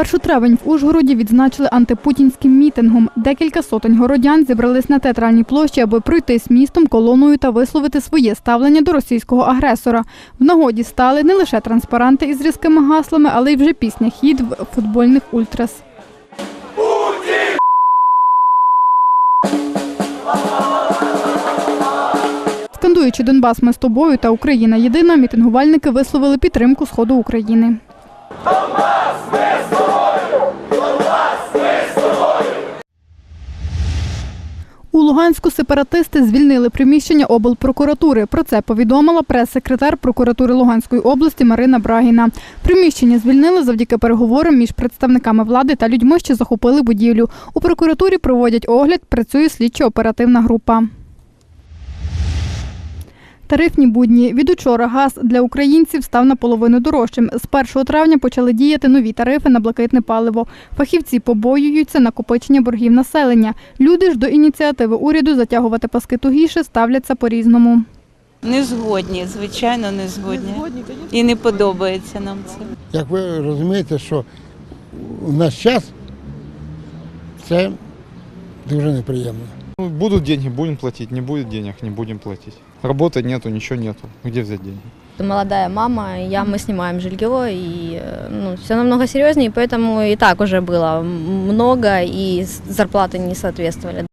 Першотравень в Ужгороді відзначили антипутінським мітингом. Декілька сотень городян зібрались на театральній площі, аби пройтись містом колоною та висловити своє ставлення до російського агресора. В нагоді стали не лише транспаранти із різкими гаслами, але й вже пісня хід в футбольних ультрас. Скандуючи Донбас, ми з тобою та Україна єдина, мітингувальники висловили підтримку сходу України. У Луганську сепаратисти звільнили приміщення облпрокуратури. Про це повідомила прес-секретар прокуратури Луганської області Марина Брагіна. Приміщення звільнили завдяки переговорам між представниками влади та людьми, що захопили будівлю. У прокуратурі проводять огляд, працює слідчо-оперативна група. Тарифні будні. Від учора газ для українців став наполовину дорожчим. З 1 травня почали діяти нові тарифи на блакитне паливо. Фахівці побоюються накопичення боргів населення. Люди ж до ініціативи уряду затягувати паски тугіше ставляться по-різному. Не згодні, звичайно, не згодні. І не подобається нам це. Як ви розумієте, що у наш час це дуже неприємно. Ну, Будут деньги, будем платить. Не будет денег, не будем платить. Работы нету, ничего нету. Где взять деньги? молодая мама, я, мы снимаем жилье, и э, ну, все намного серьезнее, поэтому и так уже было много, и с- зарплаты не соответствовали.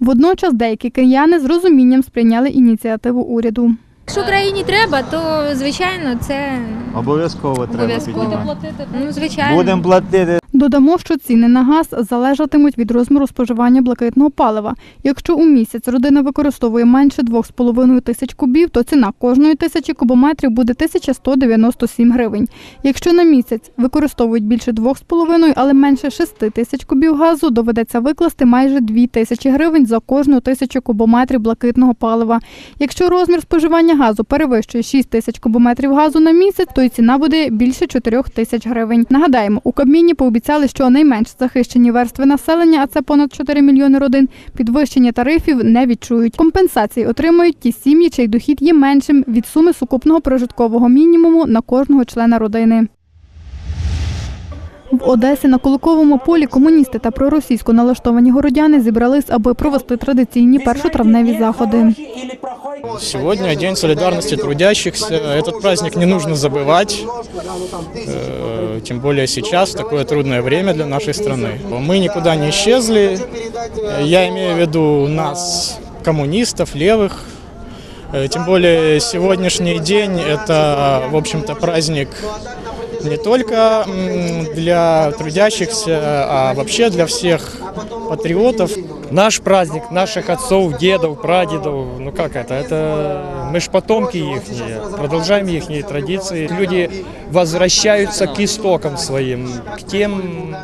Водночас деякі кияни з розумінням сприйняли ініціативу уряду. Якщо Україні треба, то звичайно це Обов'язково треба обов'язково. піднімати. Ну, звичайно. Будемо платити. Додамо, що ціни на газ залежатимуть від розміру споживання блакитного палива. Якщо у місяць родина використовує менше 2,5 тисяч кубів, то ціна кожної тисячі кубометрів буде 1197 гривень. Якщо на місяць використовують більше 2,5, але менше 6 тисяч кубів газу, доведеться викласти майже 2 тисячі гривень за кожну тисячу кубометрів блакитного палива. Якщо розмір споживання газу перевищує 6 тисяч кубометрів газу на місяць, то й ціна буде більше 4 тисяч гривень. Нагадаємо, у Кабміні пообіцяли, що найменш захищені верстви населення, а це понад 4 мільйони родин, підвищення тарифів не відчують. Компенсації отримують ті сім'ї, чий дохід є меншим від суми сукупного прожиткового мінімуму на кожного члена родини. В Одесі на Куликовому полі комуністи та проросійсько налаштовані городяни зібрались, аби провести традиційні першотравневі заходи. Сегодня День солидарности трудящихся. Этот праздник не нужно забывать, э, тем более сейчас, в такое трудное время для нашей страны. Мы никуда не исчезли. Я имею в виду нас, коммунистов, левых. Э, Тем более сегодняшний день это, в общем-то, праздник не только для трудящихся, а вообще для всех патриотов. Наш праздник, наших отцов, дедов, прадедов, ну как это, это мы ж потомки их, продолжаем их традиции. Люди возвращаются к истокам своим, к тем,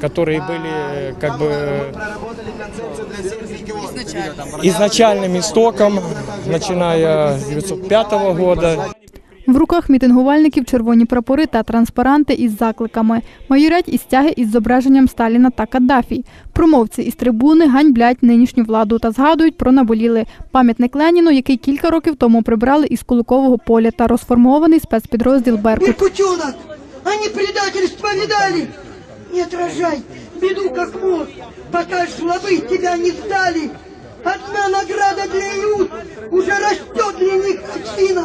которые были как бы изначальным истоком, начиная с 1905 года. В руках мітингувальників червоні прапори та транспаранти із закликами. Майорять і стяги із зображенням Сталіна та Каддафі. Промовці із трибуни ганьблять нинішню владу та згадують про наболіли пам'ятник Леніну, який кілька років тому прибрали із Куликового поля та розформований спецпідрозділ Беркут. Иркутенок! Они предательство видали! Не отражай беду как мог, пока жлобы тебя не сдали. Одна награда для Иуд уже растет для них отчина.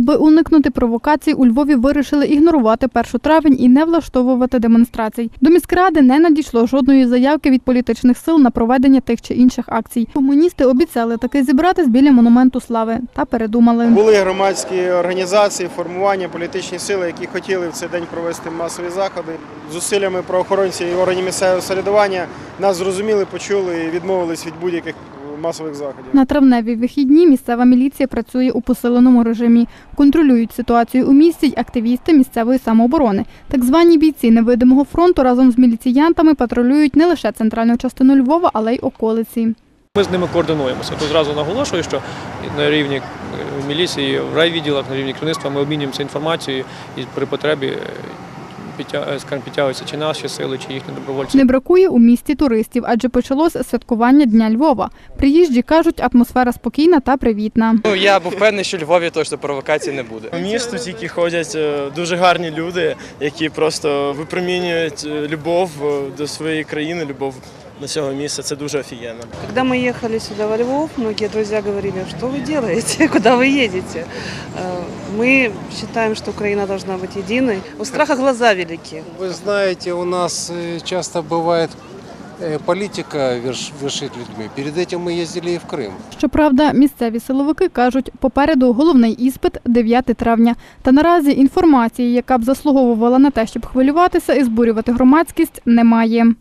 Аби уникнути провокацій, у Львові вирішили ігнорувати 1 травень і не влаштовувати демонстрацій. До міськради не надійшло жодної заявки від політичних сил на проведення тих чи інших акцій. Комуністи обіцяли таки зібратись біля монументу слави та передумали. Були громадські організації, формування, політичні сили, які хотіли в цей день провести масові заходи. Зусиллями правоохоронців і органів місцевого самоврядування нас зрозуміли, почули і відмовились від будь-яких масових заходів. На травневі вихідні місцева міліція працює у посиленому режимі. Контролюють ситуацію у місті й активісти місцевої самооборони. Так звані бійці невидимого фронту разом з міліціянтами патрулюють не лише центральну частину Львова, але й околиці. Ми з ними координуємося. Тут зразу наголошую, що на рівні е, міліції, в райвідділах, на рівні керівництва ми обмінюємося інформацією і при потребі е, підтягуються чи наші сили, чи їхні добровольці. Не бракує у місті туристів, адже почалось святкування Дня Львова. Приїжджі кажуть, атмосфера спокійна та привітна. Ну я був певний, що в Львові точно провокацій не буде. У місту тільки ходять е, дуже гарні люди, які просто випромінюють е, любов е, до своєї країни, любов до цього місця. Це дуже офігенно. Когда мы ехали сюда во Львов, многие друзья говорили, что вы делаете, куда вы едете. Э, Мы считаем, что Украина должна быть единой. У страха глаза велики. Вы знаете, у нас э, часто бывает э, политика верш- вершит людьми. Перед этим мы ездили и в Крым. Щоправда, місцеві силовики кажуть, попереду головний іспит 9 травня. Та наразі інформації, яка б заслуговувала на те, щоб хвилюватися і збурювати громадськість, немає.